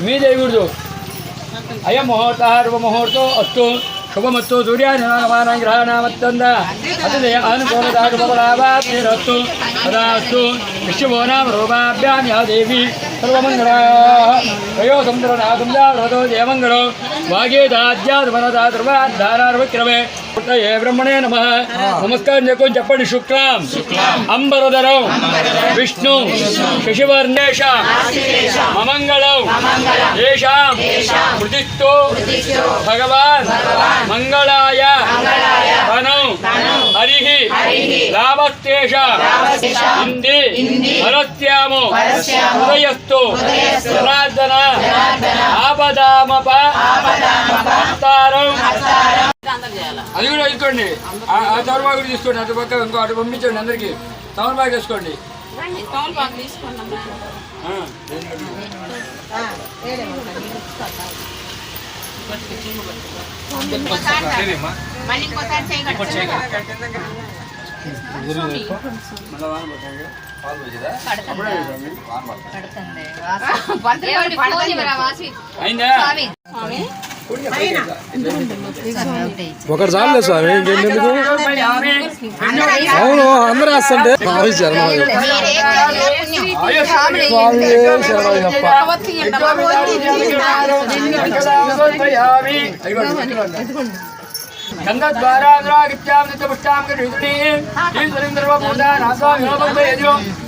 మీ చేయకూడదు అయం ముహూర్త ముహూర్తో అస్తు శుభమస్తు సూర్యానామానం గ్రహణామత్తంద అతి తదాస్తు విశ్వభో నామ రూపాభ్యాం యా దేవి. సర్వమంగళా. వయో సుందరనాథం జయమంగళం ಬ್ರಹ್ಮಣೇ ನಮಃ. ನಮಸ್ಕಾರ ಜಪಣಿ ಶುಕ್ಲಾಂ. ಅಂಬರದರಂ ವಿಷ್ಣು. ಶಶಿವರ್ಣೇಶ. ಮಮಂಗಳಂ. ಭಗವಾನ್. ಮಂಗಳಾಯ. ವನಂ ಹರಿಹಿ. ಲಾಭಸ್ತೇಷ ಹಿಂದಿ ಹರಸ್ಯಾಮೋ ಉದಯಸ್ತು. ಪ್ರಾರ್ಥನಾ హస్తారం. అది కూడా తీసుకోండి ఆ ఆ తమలపాకు తీసుకోండి. అటు పక్క ఇంకో అటు పంపించండి అందరికి. తమలపాకు. మళ్ళీ ఇంకోసారి చేయగలరు ఒకటి చాలే స్వామి ఇంకెందుకు? అవును అందరూ వేస్తుంటే స్వామి శరణయ్యప్ప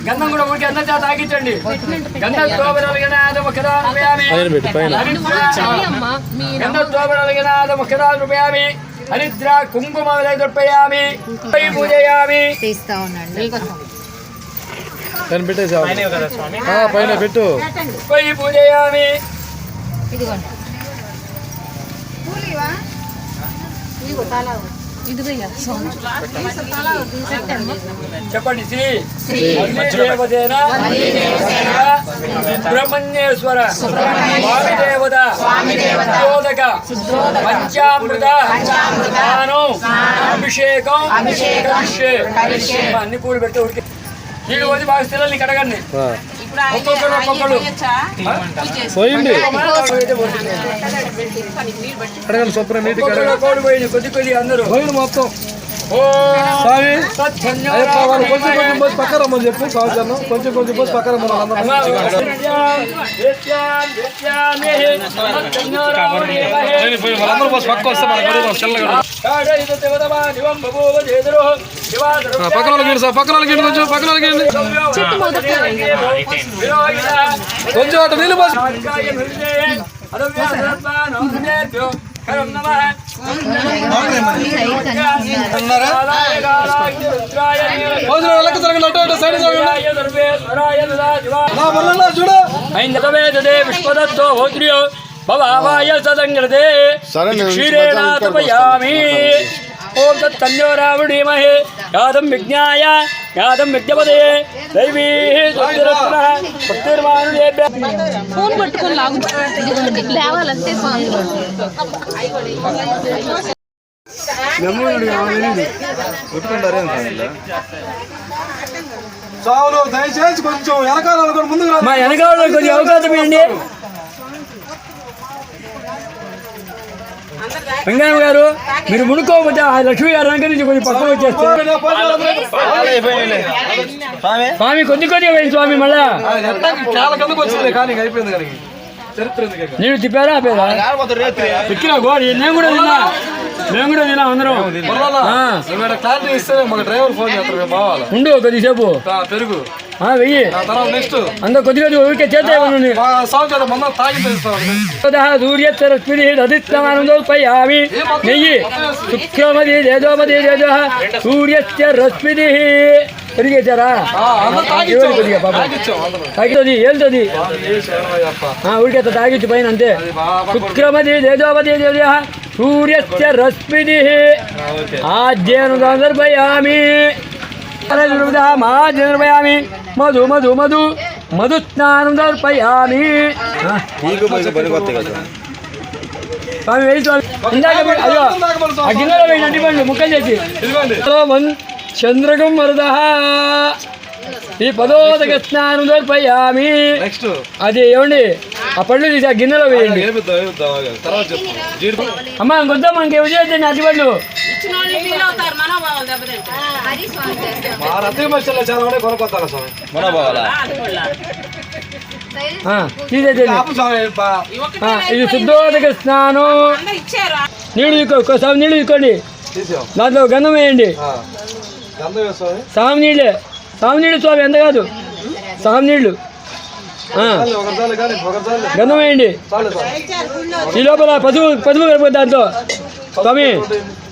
గంధం కూడా ఊరికి తాగించండి రూపయామి హరిద్ర కుంకుమ దర్పయామి పూజయామి తీస్తా ఉండండి. పైన పెట్టేసి పైన పెట్టు పూజయామి ఇదిగోండి। చెప్పండి శ్రీ సుబ్రహ్మణ్యేశ్వర స్వామి దేవత శుద్ధోదక పంచామృత స్నానం అభిషేకం. అన్ని పూలు పెట్టి ఉడికి నీళ్ళు పోసి బాగా ఆ. పోయింది. అడగండి శుభ్రం నీటి కొద్ది కొద్ది అందరూ. పోయింది మొత్తం. స్వామి వాళ్ళు కొంచెం కొంచెం పోసి పక్క రమ్మని చెప్పు సంవత్సరం కొంచెం కొంచెం పోసి పక్క రమ్మని వాళ్ళందరూ పోసి పక్క వస్తే మనకు చల్లగా పక్కన వాళ్ళకి సార్ పక్కన వాళ్ళకి ఇవ్వండి కొంచెం పక్కన వాళ్ళకి కొంచెం అటు నీళ్ళు పోసి. చూడు. భవాయ సదంగదే క్షీరేణాతపయామి ఓం తత్తన్యో రావణీమహే యాదం విజ్ఞాయ యాదం విజ్ఞపదే దైవీ ఫోన్ పట్టుకొని లాగు. చావులు దయచేసి కొంచెం వెనకాల ముందుకు మా వెనకాల కొద్దిగా అవకాశం ఇవ్వండి. వెంకయ్య గారు మీరు మునుకోకపోతే ఆ లక్ష్మీ గారు వెనక నుంచి కొంచెం పక్కన వచ్చేస్తే. స్వామి? కొద్ది కొద్దిగా వేయండి స్వామి మళ్ళా? నేను తిప్పారా ఆపేదా ఎక్కినా గోడ నేను కూడా తిన్నా. మేము కూడా తిన్నా అందరం. క్లారిటీ ఇస్తే డ్రైవర్ ఫోన్ చేస్తారు ఉండు కొద్దిసేపు. పెరుగు. వెయ్యి. నెక్స్ట్ అంత కొద్ది కొద్ది ఊరికే మొన్న తాగి తెలుస్తాం సూర్యస్పయామి నెయ్యి. శుక్రమది తేజోమది తేజ సూర్యస్య రశ్మిది పెరిగేశారా కొద్దిగా పాపం. తాగితుంది ఏళ్తుంది. ఊరికే తాగిచ్చి పైన అంతే. శుక్రమది తేజోమది తేజ సూర్యస్య ఓకే. ఆద్యేను సందర్భయామి నిర్భయామి మధు మధు మధు. మధు స్నానం దర్పయామి స్వామి అయ్యో వేయండి. అడ్డి పండు ముక్కలు చేసి చంద్రకం వరద ఈ పదోదక స్నానం దర్పయామి నెక్స్ట్ అది ఏమండి ఆ పళ్ళు తీసి ఆ గిన్నెలో వేయండి. అమ్మా ఇంకొద్దాం మనకి వాళ్ళు ఫీల్ అవుతారు మనోభావాలు మా రద్దీ చాలా కొనుక్కొస్తాను స్వామి. తీసేసేయండి స్వామి ఇది శుద్ధోదక స్నానం. నీళ్ళు తీసుకో ఒకసారి నీళ్ళు తీసుకోండి తీసాం దాంట్లో గంధం వేయండి. స్వామి. సాము నీళ్ళే. సాము నీళ్ళు స్వామి ఎంత కాదు? సాము నీళ్ళు. గంధం వేయండి. స్వామి ఈ లోపల పసుపు పసుపు కలిపి దాంతో స్వామి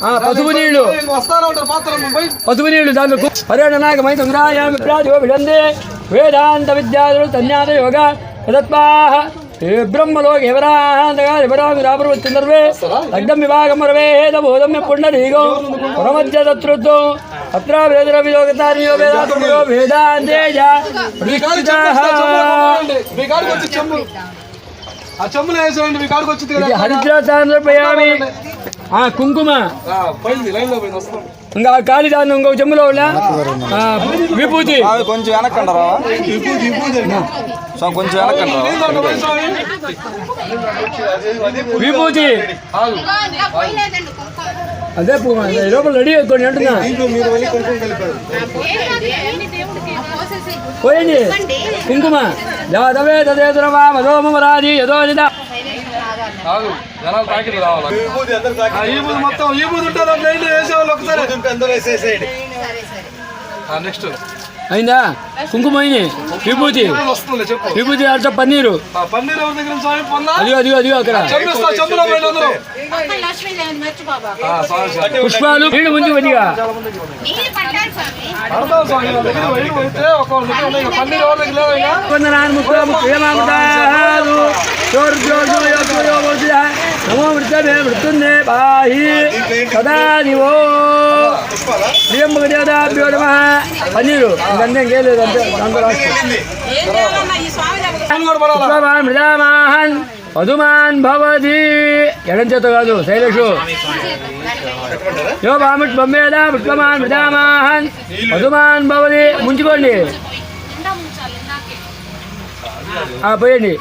పసుపు పోయి పసుపు నీళ్ళు దాంట్లో హరేణనాగమై సంగ్రాయామి ప్రాజో విడందే. వేదాంత విద్యాదులు తన్యాత యోగ ఏ బ్రహ్మలోకి ఎవరాంతగా ఎవరామి రాబర్వచ్చి సర్వే లగ్నం విభాగం మరవే హేద బోధం పుండరీగో పరమధ్య అత్ర వేదాంతేజ ఆ కుంకుమ. ఇంకా ఖాళీ దాన్ని ఇంకొక చెంబులో ఉన్నా విభూతి. కొంచెం వెనక్కండరా? కొంచెం వెనక్కండరా. విభూతి. అదే లోపల రెడీ అయిపోయింది అంటున్నా. పోయండి కుంకుమ. యాదవే తదేదురవా మధోమరాజి యదోదిత ఆగు జనాలు రావాలి? ఆ, ఈ బూది మొత్తం ఈ బూది ఉంటుంది? దాంట్లో ఏంటి వేసేవాళ్ళు ఒకసారి. నెక్స్ట్. అయిందా? కుంకుమ అయింది. విభూతి. విభూతి అర్థ పన్నీరు. పన్నీర్ అదిగో అదిగో అదిగో అక్కడ. పుష్పాలు నీళ్ళు ముందు కొద్దిగా నీళ్ళు పట్టాలి స్వామి అర్థం స్వామి వాళ్ళ దగ్గర పోయి పోయితే ఒక్కొక్క దగ్గర ఉన్నాయి ఇక పన్నీర్. ఎవరి దగ్గర లేవు ఇంకా పన్నీరు ఇంకేం లేదు అంతే దాంతో మృదామాహన్ పదుమాన్ భవతి ఎడం చేత కాదు శైలేషు యో బాముట్ బొమ్మేద పుష్పమాన్ మృదామాహన్ పదుమాన్ భవతి ముంచుకోండి పోయండి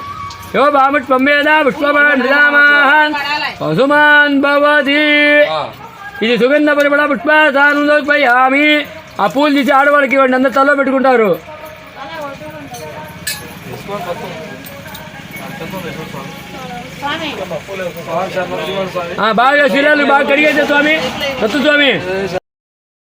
పదుమాన్ భవతి ఆ, ఇది సుగంధ పరిమళ పుష్పాసానంలో పయామి ఆ పూలు తీసి ఆడవాళ్ళకి ఇవ్వండి అందరు తల్లో పెట్టుకుంటారు. బాగా శిలాలు బాగా కడిగేసే స్వామి. సత్తు స్వామి.